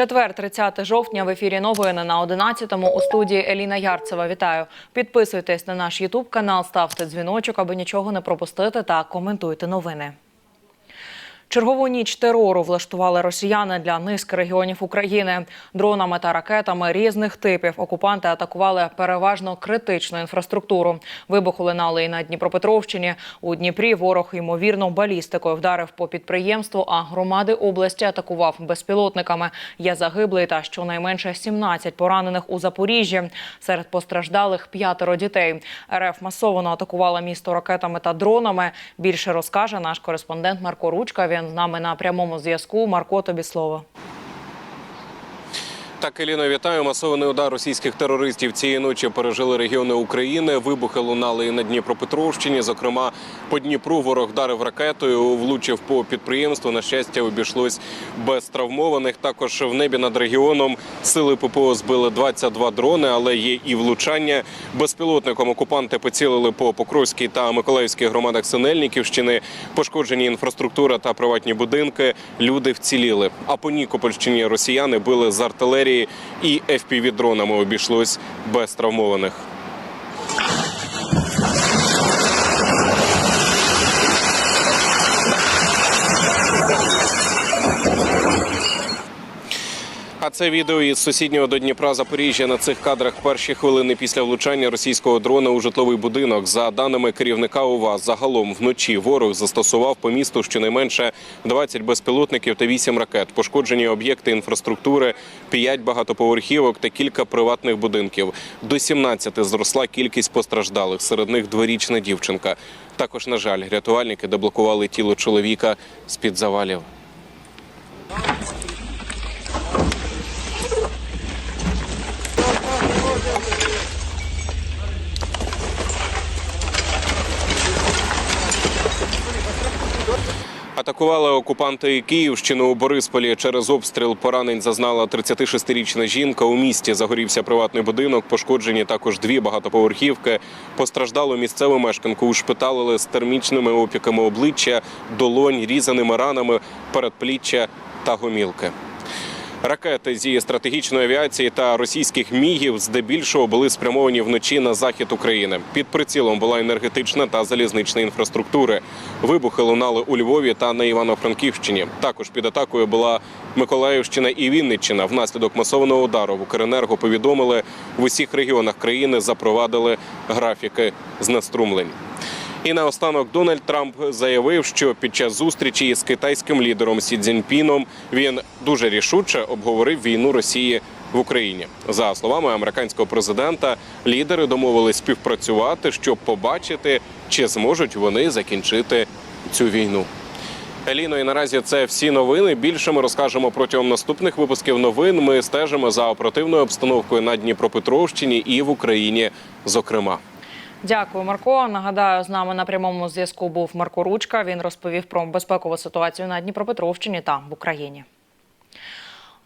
Четвер, 30 жовтня, в ефірі новини на 11-му у студії Еліна Ярцева. Вітаю. Підписуйтесь на наш Ютуб канал, ставте дзвіночок, аби нічого не пропустити, та коментуйте новини. Чергову ніч терору влаштували росіяни для низки регіонів України. Дронами та ракетами різних типів окупанти атакували переважно критичну інфраструктуру. Вибухи лунали і на Дніпропетровщині. У Дніпрі ворог ймовірно балістикою вдарив по підприємству, а громади області атакував безпілотниками. Є загиблий та щонайменше 17 поранених у Запоріжжі. Серед постраждалих п'ятеро дітей. РФ масово атакувала місто ракетами та дронами. Більше розкаже наш кореспондент Марко Ручка. Він з нами на прямому зв'язку. Марко, тобі слово. Так, Еліно, вітаю. Масований удар російських терористів цієї ночі пережили регіони України. Вибухи лунали і на Дніпропетровщині. Зокрема, по Дніпру ворог вдарив ракетою, влучив по підприємству. На щастя, обійшлось без травмованих. Також в небі над регіоном сили ППО збили 22 дрони, але є і влучання. Безпілотником окупанти поцілили по Покровській та Миколаївській громадах Синельниківщини. Пошкоджені інфраструктура та приватні будинки. Люди вціліли. А по Нікопольщині росіяни били з артилерії і FPV-дронами обійшлось без травмованих. Це відео із сусіднього до Дніпра Запоріжжя. На цих кадрах перші хвилини після влучання російського дрона у житловий будинок. За даними керівника УВА, загалом вночі ворог застосував по місту щонайменше 20 безпілотників та 8 ракет. Пошкоджені об'єкти інфраструктури, 5 багатоповерхівок та кілька приватних будинків. До 17 зросла кількість постраждалих. Серед них дворічна дівчинка. Також, на жаль, рятувальники деблокували тіло чоловіка з під завалів. Атакували окупанти Київщину у Борисполі. Через обстріл поранень зазнала 36-річна жінка. У місті загорівся приватний будинок. Пошкоджені також дві багатоповерхівки. Постраждало місцеву мешканку. Ушпиталили з термічними опіками обличчя, долонь, різаними ранами, передпліччя та гомілки. Ракети зі стратегічної авіації та російських мігів здебільшого були спрямовані вночі на захід України. Під прицілом була енергетична та залізнична інфраструктури. Вибухи лунали у Львові та на Івано-Франківщині. Також під атакою була Миколаївщина і Вінниччина. Внаслідок масованого удару в Укренерго повідомили в усіх регіонах країни запровадили графіки знеструмлень. І наостанок Дональд Трамп заявив, що під час зустрічі із китайським лідером Сі Цзіньпіном він дуже рішуче обговорив війну Росії в Україні. За словами американського президента, лідери домовились співпрацювати, щоб побачити, чи зможуть вони закінчити цю війну. Еліно, і наразі це всі новини. Більше ми розкажемо протягом наступних випусків новин. Ми стежимо за оперативною обстановкою на Дніпропетровщині і в Україні, зокрема. Дякую, Марко. Нагадаю, з нами на прямому зв'язку був Марко Ручка. Він розповів про безпекову ситуацію на Дніпропетровщині та в Україні.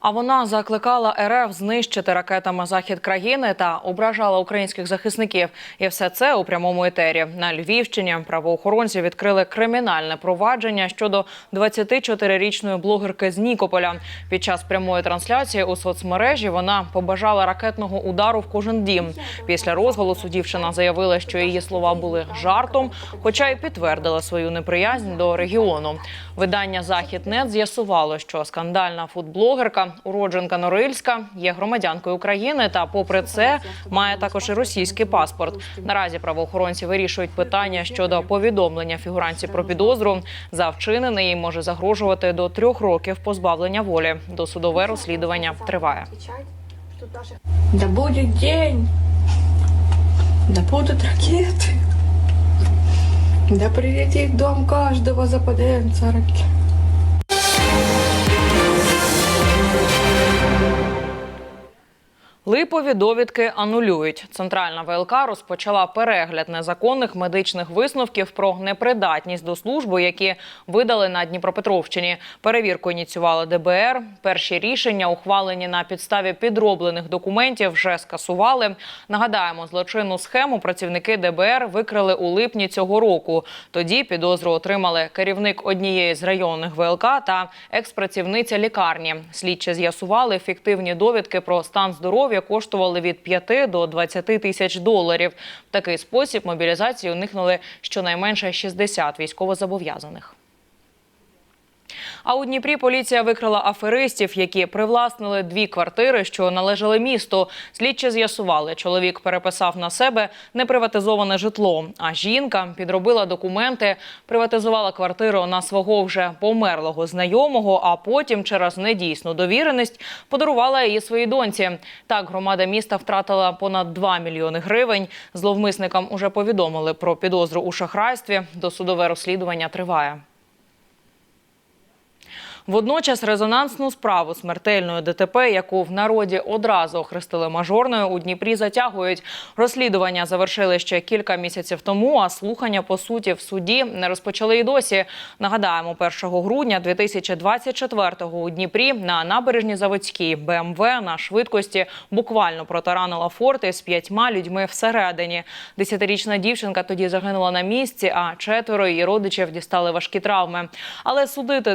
А вона закликала РФ знищити ракетами захід країни та ображала українських захисників. І все це у прямому етері. На Львівщині правоохоронці відкрили кримінальне провадження щодо 24-річної блогерки з Нікополя. Під час прямої трансляції у соцмережі вона побажала ракетного удару в кожен дім. Після розголосу дівчина заявила, що її слова були жартом, хоча й підтвердила свою неприязнь до регіону. Видання Західнет з'ясувало, що скандальна фудблогерка, уродженка Норильська, є громадянкою України та, попри це, має також і російський паспорт. Наразі правоохоронці вирішують питання щодо повідомлення фігуранці про підозру. За вчинене їй може загрожувати до трьох років позбавлення волі. Досудове розслідування триває. Да будет день, да будут ракеты, да прилетит в дом каждого западенца ракет. Липові довідки анулюють. Центральна ВЛК розпочала перегляд незаконних медичних висновків про непридатність до служби, які видали на Дніпропетровщині. Перевірку ініціювали ДБР. Перші рішення, ухвалені на підставі підроблених документів, вже скасували. Нагадаємо, злочинну схему працівники ДБР викрили у липні цього року. Тоді підозру отримали керівник однієї з районних ВЛК та експрацівниця лікарні. Слідчі з'ясували фіктивні довідки про стан здоров'я коштували від 5 до 20 тисяч доларів. В такий спосіб мобілізації уникнули щонайменше 60 військовозобов'язаних. А у Дніпрі поліція викрила аферистів, які привласнили дві квартири, що належали місту. Слідчі з'ясували, чоловік переписав на себе неприватизоване житло. А жінка підробила документи, приватизувала квартиру на свого вже померлого знайомого, а потім через недійсну довіреність подарувала її своїй доньці. Так громада міста втратила понад 2 мільйони гривень. Зловмисникам уже повідомили про підозру у шахрайстві. Досудове розслідування триває. Водночас резонансну справу смертельної ДТП, яку в народі одразу охрестили мажорною, у Дніпрі затягують. Розслідування завершили ще кілька місяців тому, а слухання по суті в суді не розпочали і досі. Нагадаємо, 1 грудня 2024-го у Дніпрі на набережній Заводській БМВ на швидкості буквально протаранила форти з п'ятьма людьми всередині. Десятирічна дівчинка тоді загинула на місці, а четверо її родичів дістали важкі травми. Але судити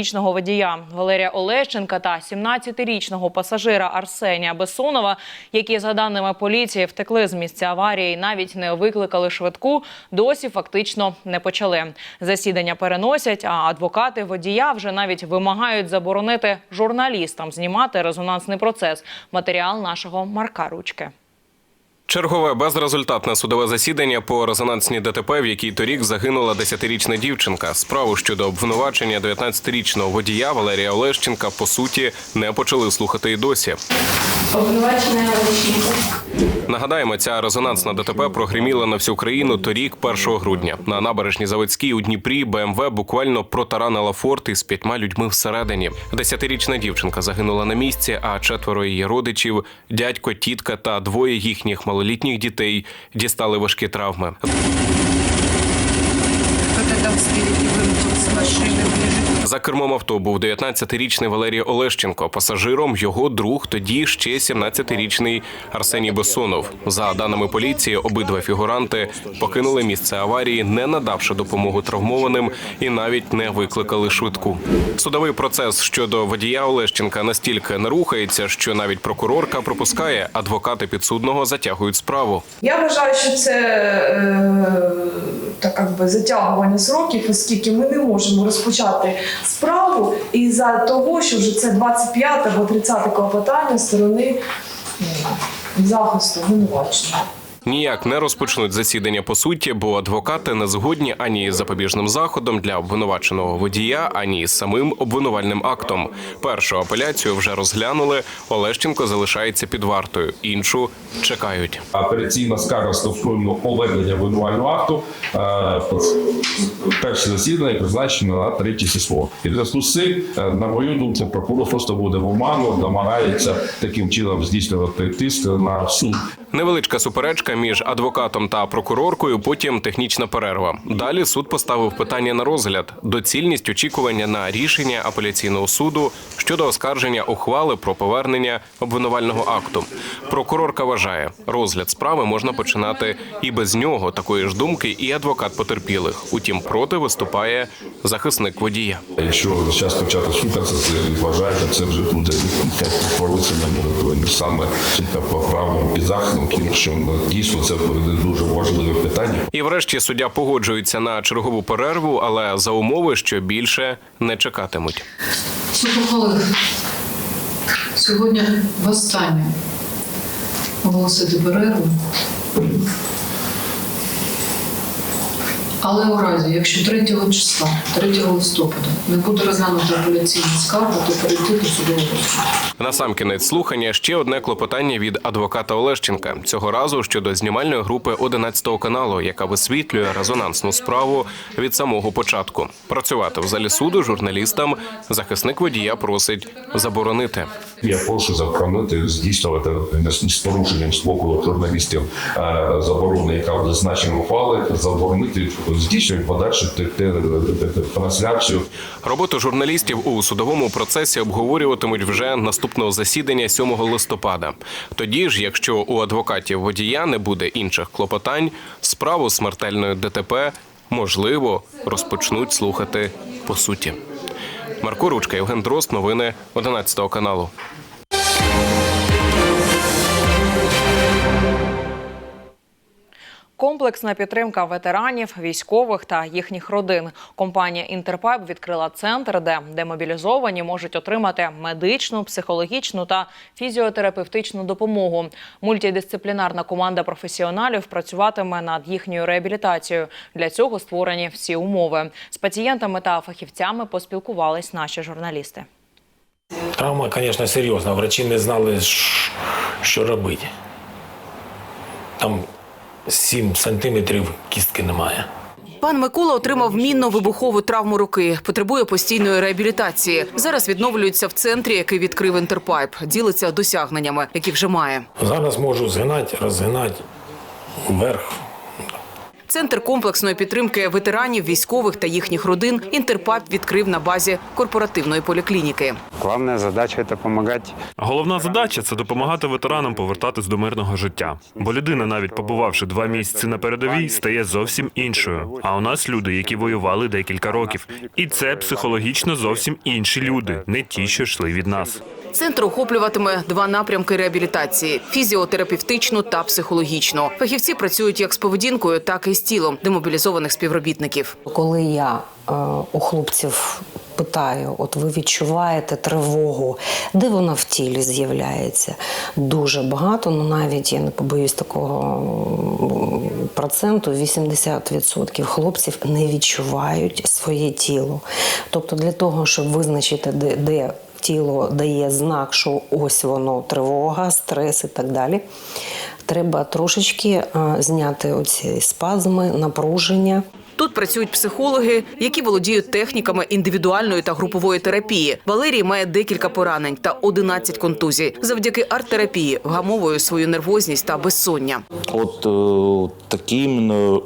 19-річного водія Валерія Олещенка та 17-річного пасажира Арсенія Бесонова, які за даними поліції втекли з місця аварії, навіть не викликали швидку, досі фактично не почали. Засідання переносять, а адвокати водія вже навіть вимагають заборонити журналістам знімати резонансний процес. Матеріал нашого Марка Ручки. Чергове безрезультатне судове засідання по резонансній ДТП, в якій торік загинула 10-річна дівчинка. Справу щодо обвинувачення 19-річного водія Валерія Олещенка по суті не почали слухати і досі. Обвинувачення Олещенко. Нагадаємо, ця резонансна ДТП прогриміла на всю країну торік, 1 грудня. На набережній Заводській у Дніпрі БМВ буквально протаранила форт із п'ятьма людьми всередині. Десятирічна дівчинка загинула на місці, а четверо її родичів, дядько, тітка та двоє їхніх малолітніх дітей дістали важкі травми. Кто-то там За кермом авто був 19-річний Валерій Олещенко. Пасажиром його друг, тоді ще 17-річний Арсеній Бесонов. За даними поліції, обидва фігуранти покинули місце аварії, не надавши допомогу травмованим і навіть не викликали швидку. Судовий процес щодо водія Олещенка настільки не рухається, що навіть прокурорка пропускає, адвокати підсудного затягують справу. Я вважаю, що це так як би затягування сроків, оскільки ми не можемо розпочати справу із-за того, що вже це 25 або 30 клопотання сторони захисту обвинуваченого. Ніяк не розпочнуть засідання по суті, бо адвокати не згодні ані із запобіжним заходом для обвинуваченого водія, ані з самим обвинувальним актом. Першу апеляцію вже розглянули. Олещенко залишається під вартою, іншу чекають. Апеляційна скарга стосовно повернення обвинувального акту. е, Перше засідання призначено на третє число. І в зв'язку з е, на мою думку, прокурор просто буде в оману, намагається таким чином здійснювати тиск на суд. Невеличка суперечка між адвокатом та прокуроркою. Потім технічна перерва. Далі суд поставив питання на розгляд: доцільність очікування на рішення апеляційного суду щодо оскарження ухвали про повернення обвинувального акту. Прокурорка вважає, розгляд справи можна починати і без нього. Такої ж думки, і адвокат потерпілих. Утім, проти виступає захисник водія. Якщо зараз почати слухатися, це вважаєте, це вже буде порушення саме по правилам під захистом, тому що ну, дійсно це буде дуже важливе питання. І врешті суддя погоджується на чергову перерву, але за умови, що більше не чекатимуть. Ухвалив сьогодні востаннє оголосити перерву. Але у разі, якщо 3 числа, 3 листопада, не буде розглянута апеляційна скарга, то перейти до судового розгляду. Насамкінець слухання ще одне клопотання від адвоката Олещенка. Цього разу щодо знімальної групи 11 каналу, яка висвітлює резонансну справу від самого початку. Працювати в залі суду журналістам захисник водія просить заборонити. Я прошу заборонити здійснювати з порушенням боку журналістів е, заборони, яка в зазначеному ухвали, заборонити здійснювати подальшу трансляцію Роботу журналістів у судовому процесі обговорюватимуть вже наступного засідання 7 листопада. Тоді ж, якщо у адвокатів водія не буде інших клопотань, справу смертельної ДТП можливо розпочнуть слухати по суті. Марко Ручка, Євген Дрозд, новини 11 каналу. Комплексна підтримка ветеранів, військових та їхніх родин. Компанія Інтерпайп відкрила центр, де демобілізовані можуть отримати медичну, психологічну та фізіотерапевтичну допомогу. Мультидисциплінарна команда професіоналів працюватиме над їхньою реабілітацією. Для цього створені всі умови. З пацієнтами та фахівцями поспілкувались наші журналісти. Травма, звісно, серйозна. Врачі не знали, що робити. Там 7 сантиметрів кістки немає. Пан Микола отримав мінно-вибухову травму руки, потребує постійної реабілітації. Зараз відновлюється в центрі, який відкрив інтерпайп. Ділиться досягненнями, які вже має. Зараз можу згинати, розгинати вверх. Центр комплексної підтримки ветеранів, військових та їхніх родин інтерпайп відкрив на базі корпоративної поліклініки. Главная задача это помогать Головна задача це допомагати ветеранам повертатись до мирного життя. Бо людина, навіть побувавши два місяці на передовій, стає зовсім іншою. А у нас люди, які воювали декілька років, і це психологічно зовсім інші люди, не ті, що йшли від нас. Центр охоплюватиме два напрямки реабілітації: фізіотерапевтичну та психологічну. Фахівці працюють як з поведінкою, так і з тілом демобілізованих співробітників. Коли я е, у хлопців питаю, от ви відчуваєте тривогу, де вона в тілі з'являється? Дуже багато, ну навіть я не побоюсь такого проценту, 80% хлопців не відчувають своє тіло. Тобто для того, щоб визначити, де, де тіло дає знак, що ось воно тривога, стрес і так далі. Треба трошечки е, зняти оці спазми, напруження. Тут працюють психологи, які володіють техніками індивідуальної та групової терапії. Валерій має декілька поранень та 11 контузій. Завдяки арт-терапії вгамовує свою нервозність та безсоння. От е, такі іменно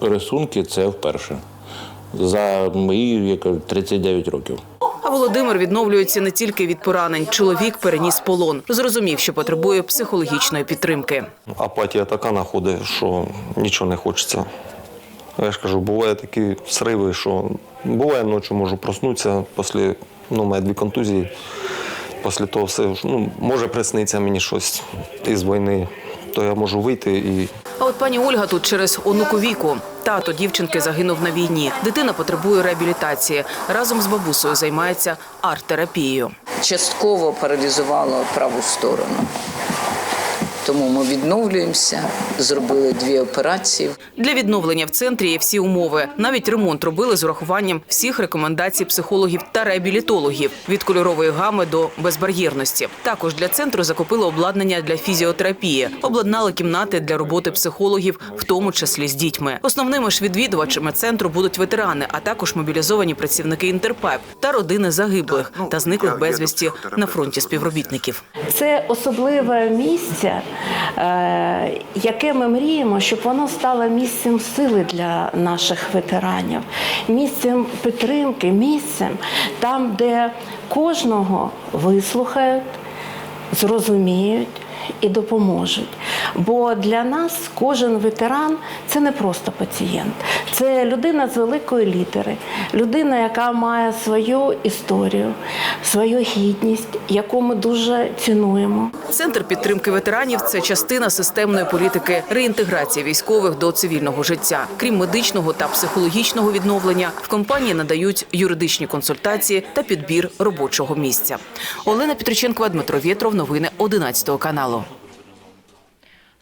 рисунки це вперше. За мої я кажу, 39 років. А Володимир відновлюється не тільки від поранень. Чоловік переніс полон. Зрозумів, що потребує психологічної підтримки. апатія така находить, що нічого не хочеться. Я ж кажу, буває такі сриви, що буває ночі можу проснутися після ну, дві контузії. Після того все ну, може присниться мені щось із війни, то я можу вийти і А от пані Ольга тут через онуку віку. Тато дівчинки загинув на війні. Дитина потребує реабілітації. Разом з бабусею займається арт-терапією. частково паралізувало праву сторону. Тому ми відновлюємося, зробили дві операції. Для відновлення в центрі є всі умови. Навіть ремонт робили з урахуванням всіх рекомендацій психологів та реабілітологів від кольорової гами до безбар'єрності. Також для центру закупили обладнання для фізіотерапії, обладнали кімнати для роботи психологів, в тому числі з дітьми. Основними ж відвідувачами центру будуть ветерани, а також мобілізовані працівники інтерпайп та родини загиблих та зниклих безвісті на фронті співробітників. Це особливе місце, яке ми мріємо, щоб воно стало місцем сили для наших ветеранів, місцем підтримки, місцем там, де кожного вислухають, зрозуміють. І допоможуть. Бо для нас кожен ветеран це не просто пацієнт, це людина з великої літери, людина, яка має свою історію, свою гідність, яку ми дуже цінуємо. Центр підтримки ветеранів це частина системної політики реінтеграції військових до цивільного життя. Крім медичного та психологічного відновлення, в компанії надають юридичні консультації та підбір робочого місця. Олена Петриченкова, Дмитро Вєтров. Новини 11 каналу.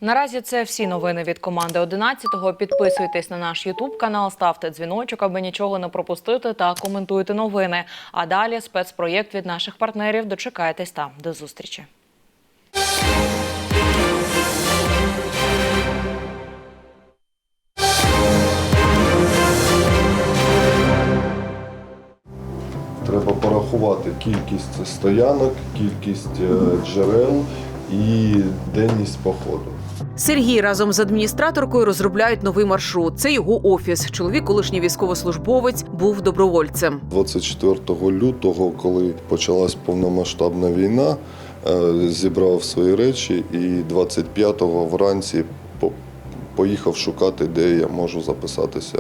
Наразі це всі новини від команди 11-го. Підписуйтесь на наш Ютуб канал, ставте дзвіночок, аби нічого не пропустити, та коментуйте новини. А далі спецпроєкт від наших партнерів. Дочекайтесь там. До зустрічі. треба порахувати. кількість стоянок, кількість е, джерел і денність походу. Сергій разом з адміністраторкою розробляють новий маршрут. Це його офіс. Чоловік, колишній військовослужбовець, був добровольцем. 24 лютого, коли почалась повномасштабна війна, е, зібрав свої речі і 25-го вранці поїхав шукати, де я можу записатися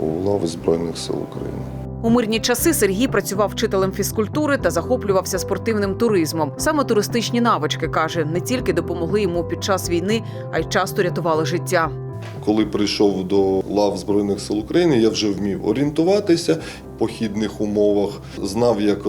у лави Збройних сил України. У мирні часи Сергій працював вчителем фізкультури та захоплювався спортивним туризмом. Саме туристичні навички каже, не тільки допомогли йому під час війни, а й часто рятували життя. Коли прийшов до лав Збройних сил України, я вже вмів орієнтуватися в похідних умовах, знав, як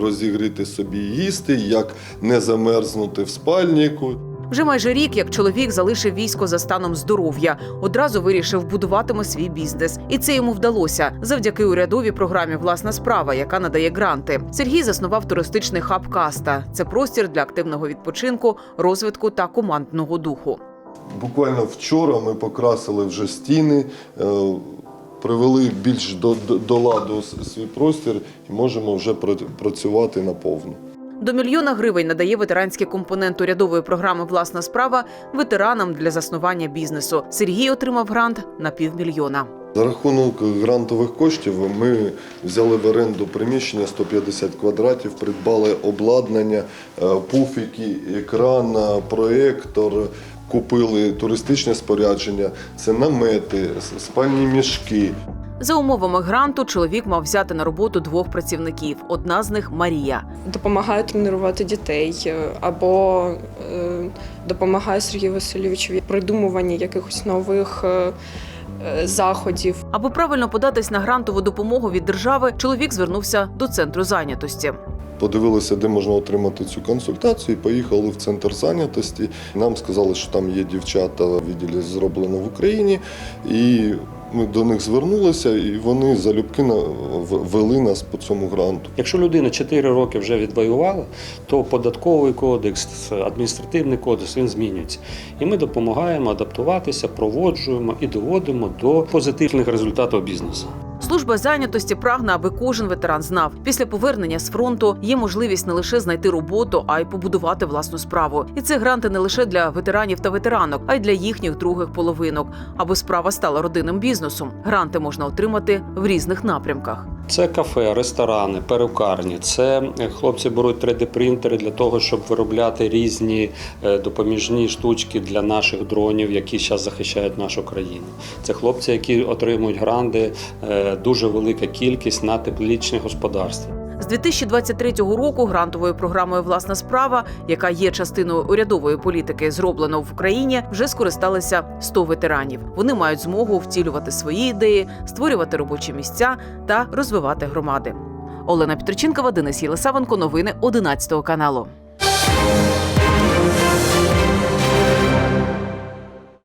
розігріти собі їсти, як не замерзнути в спальнику. Вже майже рік, як чоловік залишив військо за станом здоров'я, одразу вирішив будуватиме свій бізнес, і це йому вдалося завдяки урядовій програмі Власна справа, яка надає гранти. Сергій заснував туристичний хаб Каста. Це простір для активного відпочинку, розвитку та командного духу. Буквально вчора ми покрасили вже стіни, е, привели більш до, до, до ладу свій простір і можемо вже працювати наповну. До мільйона гривень надає ветеранський компонент урядової програми Власна справа ветеранам для заснування бізнесу. Сергій отримав грант на півмільйона. За рахунок грантових коштів ми взяли в оренду приміщення 150 квадратів, придбали обладнання, е, пуфіки, екран, е, проєктор, купили туристичне спорядження, це намети, спальні мішки. За умовами гранту чоловік мав взяти на роботу двох працівників. Одна з них Марія. Допомагаю тренувати дітей е, або е, допомагаю Сергію Васильовичу в придумуванні якихось нових е, е, заходів. Аби правильно податись на грантову допомогу від держави, чоловік звернувся до центру зайнятості. Подивилися, де можна отримати цю консультацію, і поїхали в центр зайнятості. Нам сказали, що там є дівчата в відділі зроблено в Україні. І ми до них звернулися, і вони залюбки вели нас по цьому гранту. Якщо людина 4 роки вже відвоювала, то податковий кодекс, адміністративний кодекс він змінюється. І ми допомагаємо адаптуватися, проводжуємо і доводимо до позитивних результатів бізнесу. Служба зайнятості прагне, аби кожен ветеран знав, після повернення з фронту є можливість не лише знайти роботу, а й побудувати власну справу. І це гранти не лише для ветеранів та ветеранок, а й для їхніх других половинок, аби справа стала родинним бізнесом. Гранти можна отримати в різних напрямках. Це кафе, ресторани, перукарні. Це е, хлопці беруть 3D-принтери для того, щоб виробляти різні е, допоміжні штучки для наших дронів, які зараз захищають нашу країну. Це хлопці, які отримують гранди, е, дуже велика кількість на теплічне господарство. З 2023 року грантовою програмою Власна справа, яка є частиною урядової політики, зроблено в Україні, вже скористалися 100 ветеранів. Вони мають змогу втілювати свої ідеї, створювати робочі місця та розвивати громади. Олена Петриченкова, Денис Єлисавенко. Новини 11 каналу.